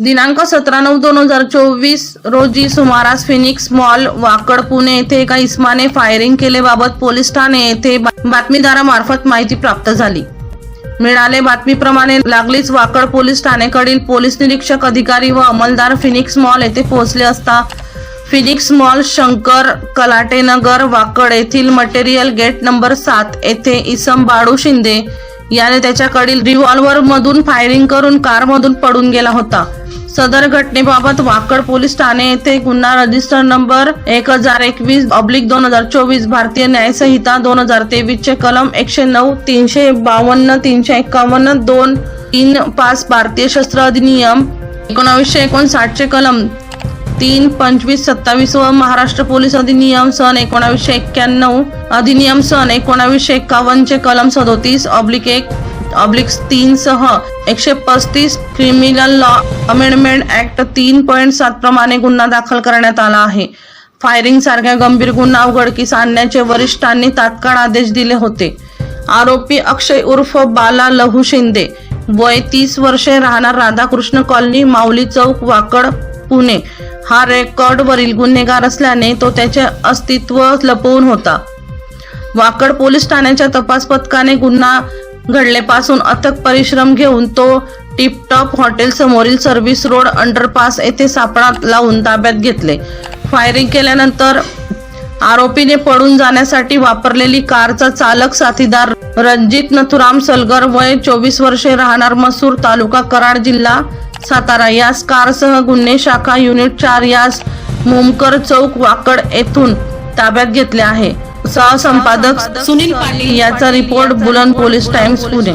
दिनांक सतरा नऊ दोन हजार चोवीस रोजी सुमारास फिनिक्स मॉल वाकड पुणे येथे एका इस्माने फायरिंग केलेबाबत पोलीस ठाणे येथे बातमीदारामार्फत माहिती प्राप्त झाली. मिळाले बातमीप्रमाणे लागलीच वाकड पोलीस ठाणेकडील पोलीस निरीक्षक अधिकारी व अंमलदार फिनिक्स मॉल येथे पोहोचले असता फिनिक्स मॉल शंकर कलाटेनगर वाकड येथील मटेरियल गेट नंबर सात येथे इसम बाळू शिंदे याने त्याच्याकडील रिव्हॉल्व्हर मधून फायरिंग करून कारमधून पडून गेला होता. सदर घटनेबाबत वाकड पोलीस ठाणे येथे गुन्हा रजिस्टर नंबर एक हजार एकवीस अब्लिक दोन हजार चोवीस भारतीय न्यायसंहिता दोन हजार तेवीस चे कलम एकशे नऊ तीनशे बावन्न तीनशे एकावन्न दोन तीन पाच भारतीय शस्त्र अधिनियम एकोणावीसशे एकोणसाठ चे कलम तीन पंचवीस सत्तावीस व महाराष्ट्र पोलीस अधिनियम सन एकोणावीसशे एक्क्याण्णव अधिनियम सन एकोणावीसशे एकावन्नचे कलम सदोतीस ऑब्लिक एक ऑब्लिक तीन सह एकशे पस्तीस क्रिमिनल लॉ अमेंडमेंट ऍक्ट तीन पॉईंट सात प्रमाणे गुन्हा दाखल करण्यात आला आहे. फायरिंग सारख्या गंभीर गुन्हा उघडकीस आणण्याचे वरिष्ठांनी तात्काळ आदेश दिले होते. आरोपी अक्षय उर्फ बाला लहू शिंदे वय तीस वर्षे राहणार राधाकृष्ण कॉलनी माऊली चौक वाकड पुणे. हा रेकॉर्डवरील गुन्हेगार असल्याने तो त्याचे अस्तित्व लपवून होता. वाकड पोलीस ठाण्याच्या तपास पथकाने गुन्हा घडलेपासून अथक परिश्रम घेऊन तो टिपटॉप हॉटेल समोरील सर्व्हिस रोड अंडरपास येथे सापळा लावून ताब्यात घेतले. फायरिंग केल्यानंतर आरोपीने पळून जाण्यासाठी वापरलेली कारचा चालक साथीदार रणजित नथुराम सलगर वय चोवीस वर्षे राहणार मसूर तालुका कराड जिल्हा सातारा. यास कारसह गुन्हे शाखा युनिट चार यास मुमकर चौक वाकड येथून ताब्यात घेतले आहे. सहसंपादक सुनील पाटील याचा रिपोर्ट बुलंद पोलीस टाइम्स पुणे.